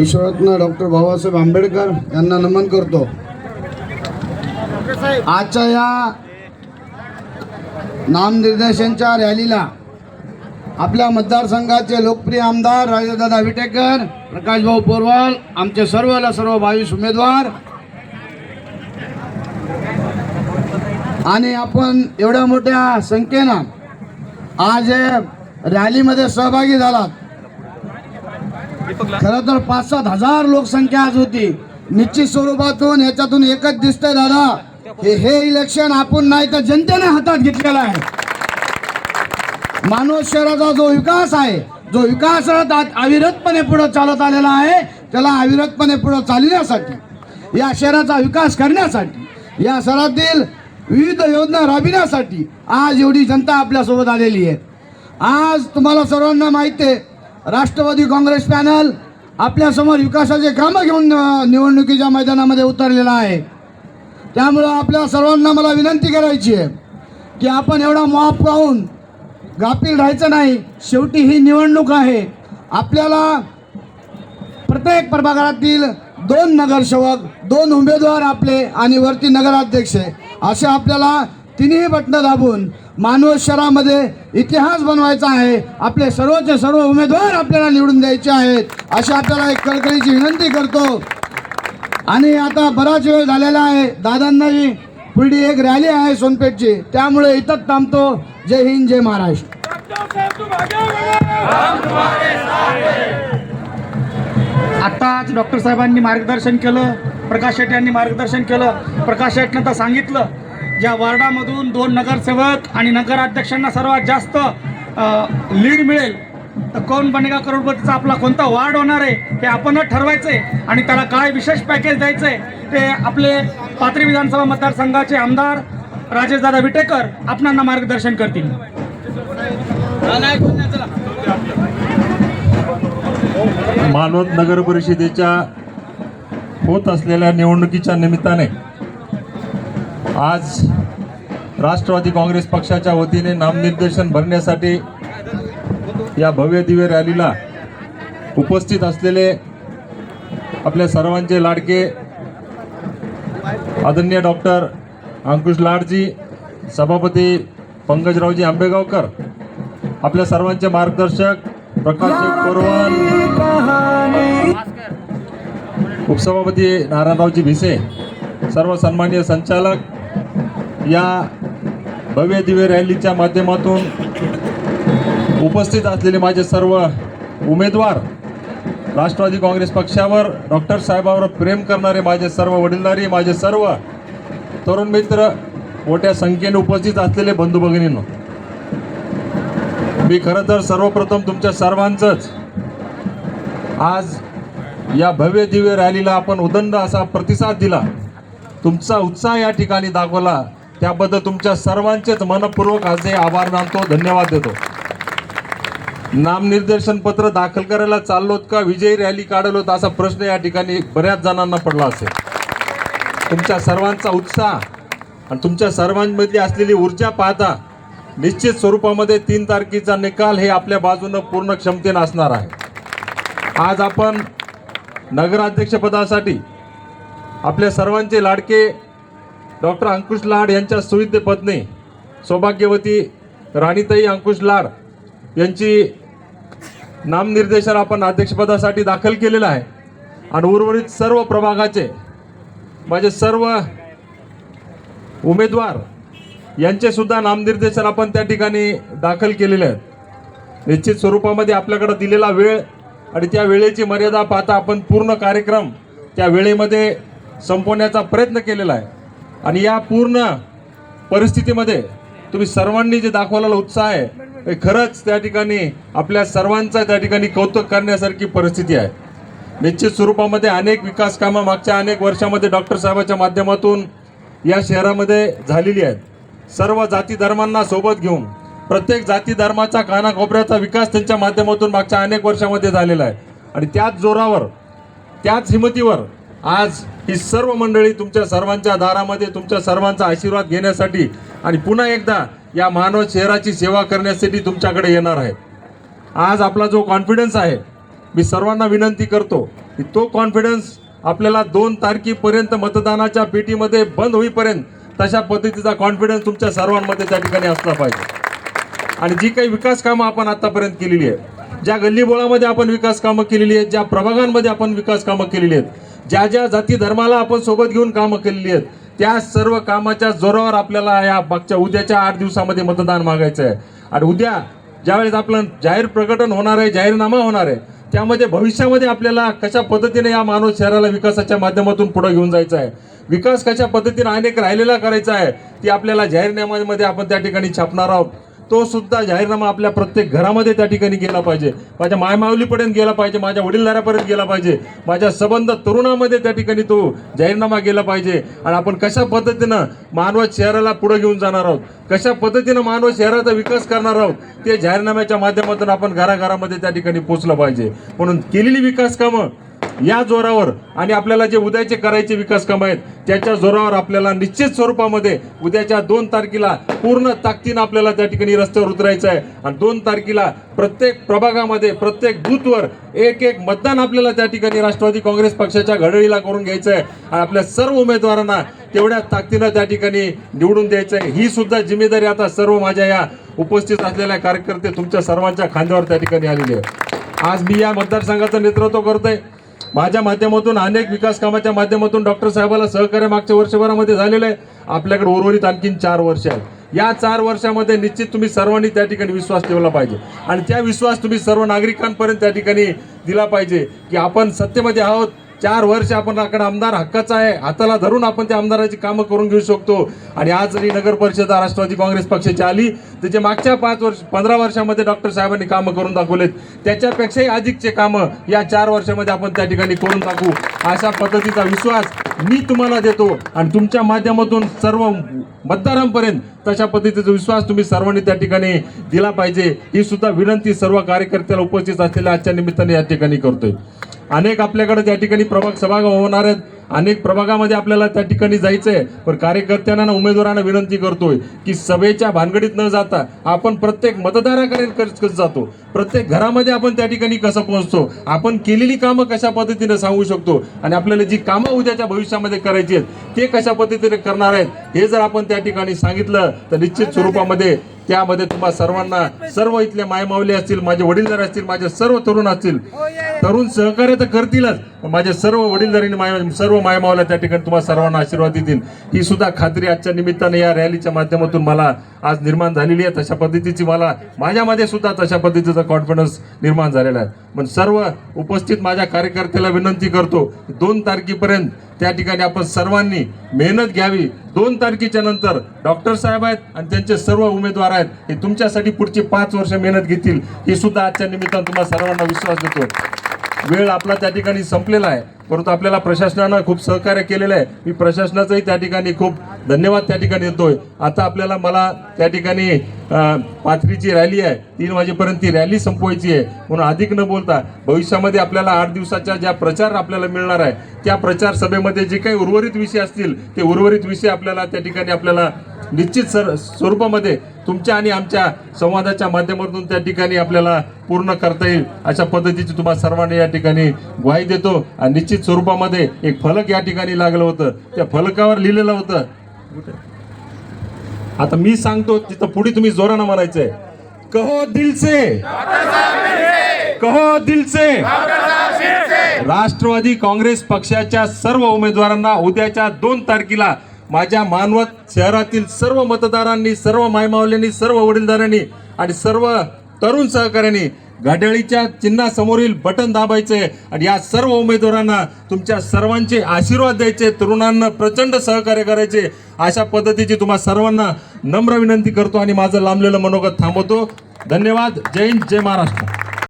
ईश्वरत्न doctor Babasaheb Ambedkar यांना नमन करतो. आजच्या या नामनिर्देशांच्या रॅलीला आपल्या मतदारसंघाचे लोकप्रिय आमदार राजेदादा विटेकर प्रकाशभाऊ पोरवाल आमचे सर्वला सर्व बावीस उमेदवार. आणि आपण एवढ्या मोठ्या संख्येनं आज रॅलीमध्ये सहभागी झालात. खरं तर पाच सात हजार लोकसंख्या आज होती. निश्चित स्वरूपातून याच्यातून एकच दिसतंय दादा. हे हे इलेक्शन आपण नाही तर जनतेने हातात घेतलेलं आहे. मानव शहराचा जो विकास आहे जो विकास अविरतपणे पुढे चालत आलेला आहे त्याला अविरतपणे पुढे चालण्यासाठी या शहराचा विकास करण्यासाठी या शहरातील विविध योजना राबविण्यासाठी आज एवढी जनता आपल्यासोबत आलेली आहे. आज तुम्हाला सर्वांना माहिती आहे राष्ट्रवादी काँग्रेस पॅनल आपल्यासमोर विकासाचे कामं घेऊन निवडणुकीच्या मैदानामध्ये उतरलेला आहे. त्यामुळं आपल्या सर्वांना मला विनंती करायची आहे की आपण एवढा माफ पाहून गाफील राहायचं नाही. शेवटी ही निवडणूक आहे. आपल्याला प्रत्येक प्रभागातील दोन नगरसेवक दोन उमेदवार आपले आणि वरती नगराध्यक्ष असे आपल्याला तिन्ही बटणं दाबून मानव शहरामध्ये इतिहास बनवायचा आहे. आपले सर्वचे सर्व उमेदवार आपल्याला निवडून द्यायचे आहेत. अशी आपल्याला एक कळकळीची विनंती करतो. आणि आता बराच वेळ झालेला आहे. दादांनाही पुढे एक रॅली आहे सोनपेठची. त्यामुळे इथंच थांबतो. जय हिंद जय महाराष्ट्र. आत्ताच डॉक्टर साहेबांनी मार्गदर्शन केलं प्रकाश शेट्टी यांनी मार्गदर्शन केलं प्रकाश शेट्टीनं तर सांगितलं ज्या वार्डामधून दोन नगरसेवक आणि नगराध्यक्षांना सर्वात जास्त लीड मिळेल तर कोण बनेगा करोडपतीचा आपला कोणता वार्ड होणार आहे हे आपणच ठरवायचं आहे आणि त्याला काय विशेष पॅकेज द्यायचं आहे ते आपले पाथरी विधानसभा मतदारसंघाचे आमदार राजेशदादा विटेकर आपणांना मार्गदर्शन करतील. मानवत नगर परिषदेच्या होत असलेल्या निवडणुकीच्या निमित्ताने आज राष्ट्रवादी काँग्रेस पक्षाच्या वतीने नामनिर्देशन भरण्यासाठी या भव्य दिव्य रॅलीला उपस्थित असलेले आपल्या सर्वांचे लाडके आदरणीय डॉक्टर अंकुश लाडजी सभापती पंकजरावजी आंबेगावकर आपल्या सर्वांचे मार्गदर्शक प्रकाश कोरवाल उपसभापती नारायणरावजी भिसे सर्व सन्मान्य संचालक या भव्य दिव्य रॅलीच्या माध्यमातून उपस्थित असलेले माझे सर्व उमेदवार राष्ट्रवादी काँग्रेस पक्षावर डॉक्टर साहेबावर प्रेम करणारे माझे सर्व वडीलधारी माझे सर्व तरुण मित्र मोठ्या संख्येने उपस्थित असलेले बंधू भगिनींनो मी खरं तर सर्वप्रथम तुमच्या सर्वांचंच आज या भव्य दिव्य रॅलीला आपण उदंड असा प्रतिसाद दिला. तुमचा उत्साह या ठिकाणी दाखवला. त्याबद्दल तुमच्या सर्वांचेच मनपूर्वक आज आभार मानतो धन्यवाद देतो. नामनिर्देशन पत्र दाखल करायला चाललोत का विजयी रॅली काढलोत असा प्रश्न या ठिकाणी बऱ्याच जणांना पडला असेल. तुमच्या सर्वांचा उत्साह आणि तुमच्या सर्वांमधली असलेली ऊर्जा पाहता निश्चित स्वरूपामध्ये तीन तारखेचा निकाल हे आपल्या बाजूनं पूर्ण क्षमतेनं असणार आहे. आज आपण नगराध्यक्षपदासाठी आपल्या सर्वांचे लाडके डॉक्टर अंकुश लाड यांच्या सुविध पत्नी सौभाग्यवती राणीताई अंकुश लाड यांची नामनिर्देशन आपण अध्यक्षपदासाठी दाखल केलेलं आहे. आणि उर्वरित सर्व प्रभागाचे माझे सर्व उमेदवार यांचे सुद्धा नामनिर्देशन आपण त्या ठिकाणी दाखल केलेले आहेत. निश्चित स्वरूपामध्ये आपल्याकडे दिलेला वेळ आणि त्या वेळेची मर्यादा पाहता आपण पूर्ण कार्यक्रम त्या वेळेमध्ये संपवण्याचा प्रयत्न केलेला आहे. आणि या पूर्ण परिस्थितीमध्ये तुम्ही सर्वांनी जे दाखवलेला उत्साह आहे हे खरंच त्या ठिकाणी आपल्या सर्वांचा त्या ठिकाणी कौतुक करण्यासारखी परिस्थिती आहे. निश्चित स्वरूपामध्ये अनेक विकास कामं मागच्या अनेक वर्षामध्ये डॉक्टर साहेबाच्या माध्यमातून या शहरामध्ये झालेली आहेत. सर्व जाती धर्मांना सोबत घेऊन प्रत्येक जाती धर्माचा कानाकोपऱ्याचा विकास त्यांच्या माध्यमातून मागच्या अनेक वर्षामध्ये झालेला आहे. आणि त्याच जोरावर त्याच हिमतीवर आज ही सर्व मंडळी तुमच्या सर्वांच्या दारामध्ये तुमच्या सर्वांचा आशीर्वाद घेण्यासाठी आणि पुन्हा एकदा या मानव शहराची सेवा करण्यासाठी तुमच्याकडे येणार आहे. आज आपला जो कॉन्फिडन्स आहे मी सर्वांना विनंती करतो की तो कॉन्फिडन्स आपल्याला दोन तारखेपर्यंत मतदानाच्या पेटीमध्ये बंद होईपर्यंत तशा पद्धतीचा कॉन्फिडन्स तुमच्या सर्वांमध्ये त्या ठिकाणी असला पाहिजे. आणि जी काही विकास कामं आपण आतापर्यंत केलेली आहेत ज्या गल्लीबोळामध्ये आपण विकास कामं केलेली आहेत ज्या प्रभागांमध्ये आपण विकास कामं केलेली आहेत ज्या ज्या जाती धर्माला आपण सोबत घेऊन कामं केलेली आहेत त्या सर्व कामाच्या जोरावर आपल्याला या मागच्या उद्याच्या आठ दिवसामध्ये मतदान मागायचं आहे. आणि उद्या ज्यावेळेस आपलं जाहीर प्रकटन होणार आहे जाहीरनामा होणार आहे त्यामध्ये भविष्यामध्ये आपल्याला कशा पद्धतीने या मानव शहराला विकासाच्या माध्यमातून पुढे घेऊन जायचं आहे विकास कशा पद्धतीने अनेक राहिलेला करायचा आहे ती आपल्याला जाहीरनाम्यामध्ये आपण त्या ठिकाणी छापणार आहोत. तो सुद्धा जाहीरनामा आपल्या प्रत्येक घरामध्ये त्या ठिकाणी गेला पाहिजे. माझ्या मायमाऊलीपर्यंत गेला पाहिजे माझ्या वडीलधाऱ्यापर्यंत गेला पाहिजे माझ्या संबंध तरुणामध्ये त्या ठिकाणी तो जाहीरनामा गेला पाहिजे. आणि आपण कशा पद्धतीनं मानवत शहराला पुढे घेऊन जाणार आहोत? कशा पद्धतीनं मानवत शहराचा विकास करणार आहोत? ते जाहीरनाम्याच्या माध्यमातून आपण घराघरामध्ये त्या ठिकाणी पोचलं पाहिजे. म्हणून केलेली विकास कामं या जोरावर आणि आपल्याला जे उद्याचे करायचे विकास कामं आहेत त्याच्या जोरावर आपल्याला निश्चित स्वरूपामध्ये उद्याच्या दोन तारखेला पूर्ण ताकदीनं आपल्याला त्या ठिकाणी रस्त्यावर उतरायचं आहे. आणि दोन तारखेला प्रत्येक प्रभागामध्ये प्रत्येक बूथवर एक एक मतदान आपल्याला त्या ठिकाणी राष्ट्रवादी काँग्रेस पक्षाच्या घडळीला करून घ्यायचं आहे. आणि आपल्या सर्व उमेदवारांना तेवढ्या ताकदीनं त्या ठिकाणी निवडून द्यायचं आहे. ही सुद्धा जिम्मेदारी आता सर्व माझ्या या उपस्थित असलेल्या कार्यकर्ते तुमच्या सर्वांच्या खांद्यावर त्या ठिकाणी आलेले आहे. आज मी या मतदारसंघाचं नेतृत्व करतोय. माझ्या माध्यमातून अनेक विकास कामाच्या माध्यमातून डॉक्टर साहेबाला सहकार्य मागच्या वर्षभरामध्ये झालेलं आहे. आपल्याकडे उर्वरित आणखीन चार वर्ष आहेत. या चार वर्षामध्ये निश्चित तुम्ही सर्वांनी त्या ठिकाणी विश्वास ठेवला पाहिजे. आणि त्या विश्वास तुम्ही सर्व नागरिकांपर्यंत त्या ठिकाणी दिला पाहिजे की आपण सत्तेमध्ये आहोत चार वर्ष आपण आपल्याकडे आमदार हक्काचा आहे. हाताला धरून आपण त्या आमदाराची कामं करून घेऊ शकतो. आणि आज जरी नगर परिषद राष्ट्रवादी काँग्रेस पक्षाची आली तर जे मागच्या पाच वर्ष पंधरा वर्षामध्ये डॉक्टर साहेबांनी कामं करून दाखवलेत त्याच्यापेक्षाही अधिकचे कामं या चार वर्षामध्ये आपण त्या ठिकाणी करून दाखवू. अशा पद्धतीचा विश्वास मी तुम्हाला देतो आणि तुमच्या माध्यमातून सर्व मतदारांपर्यंत तशा पद्धतीचा विश्वास तुम्ही सर्वांनी त्या ठिकाणी दिला पाहिजे. ही सुद्धा विनंती सर्व कार्यकर्त्याला उपस्थित असलेल्या आजच्या निमित्ताने या ठिकाणी करतोय. अनेक आपल्याकडे त्या ठिकाणी प्रभाग सभा होणार आहेत. अनेक प्रभागामध्ये आपल्याला त्या ठिकाणी जायचं आहे पण कार्यकर्त्यांना ना उमेदवारांना विनंती करतोय की सभेच्या भानगडीत न जाता आपण प्रत्येक मतदाराकडे कर जातो? प्रत्येक घरामध्ये आपण त्या ठिकाणी कसं पोहोचतो? आपण केलेली कामं कशा पद्धतीने सांगू शकतो? आणि आपल्याला जी कामं उद्याच्या भविष्यामध्ये करायची आहेत ते कशा पद्धतीने करणार आहेत हे जर आपण त्या ठिकाणी सांगितलं तर निश्चित स्वरूपामध्ये त्यामध्ये तुम्हा सर्वांना सर्व इथले मायमावले असतील माझे वडीलधारे असतील माझे सर्व तरुण असतील तरुण सहकार्य तर करतीलच पण माझ्या सर्व वडीलधारीने माय सर्व मायमावल्या त्या ठिकाणी तुम्हाला सर्वांना आशीर्वाद देतील. ही सुद्धा खात्री आजच्या निमित्ताने या रॅलीच्या माध्यमातून मला आज निर्माण झालेली आहे. तशा पद्धतीची मला माझ्यामध्ये सुद्धा तशा पद्धतीचा कॉन्फिडन्स निर्माण झालेला आहे. पण सर्व उपस्थित माझ्या कार्यकर्त्याला विनंती करतो दोन तारखेपर्यंत त्या ठिकाणी आपण सर्वांनी मेहनत घ्यावी. दोन तारखेच्या नंतर डॉक्टर साहेब आहेत आणि त्यांचे सर्व उमेदवार आहेत हे तुमच्यासाठी पुढची पाच वर्ष मेहनत घेतील. ही सुद्धा आजच्या निमित्तानं तुम्हाला सर्वांना विश्वास देतो. वेळ आपला त्या ठिकाणी संपलेला आहे. परंतु आपल्याला प्रशासनानं खूप सहकार्य केलेलं आहे. मी प्रशासनाचंही त्या ठिकाणी खूप धन्यवाद त्या ठिकाणी देतोय. आता आपल्याला मला त्या ठिकाणी पाथरीची रॅली आहे. तीन वाजेपर्यंत ती रॅली संपवायची आहे. म्हणून अधिक न बोलता भविष्यामध्ये आपल्याला आठ दिवसाच्या ज्या प्रचार आपल्याला मिळणार आहे त्या प्रचार सभेमध्ये जे काही उर्वरित विषय असतील ते उर्वरित विषय आपल्याला त्या ठिकाणी आपल्याला निश्चित सर स्वरूपामध्ये तुमच्या आणि आमच्या संवादाच्या माध्यमातून त्या ठिकाणी आपल्याला पूर्ण करता येईल. अशा पद्धतीची तुम्हाला सर्वांनी या ठिकाणी ग्वाही देतो आणि निश्चित लिखित स्वरूपामध्ये एक फलक या ठिकाणी लागलं होतं. त्या फलकावर लिहिलेलं होतं. आता मी सांगतो तिथं पुढे तुम्ही जोरानं म्हणायचंय. कहो दिल से कहो दिल से राष्ट्रवादी काँग्रेस पक्षाच्या सर्व उमेदवारांना उद्याच्या दोन तारखेला माझ्या मानवत शहरातील सर्व मतदारांनी सर्व मायमावल्यांनी सर्व वडीलदारांनी आणि सर्व तरुण सहकाऱ्यांनी घड्याळीच्या चिन्हासमोरील बटन दाबायचे आणि या सर्व उमेदवारांना तुमच्या सर्वांचे आशीर्वाद द्यायचे तरुणांना प्रचंड सहकार्य करायचे. अशा पद्धतीची तुम्हा सर्वांना नम्र विनंती करतो आणि माझं लांबलेलं मनोगत थांबवतो. धन्यवाद. जय हिंद जय महाराष्ट्र.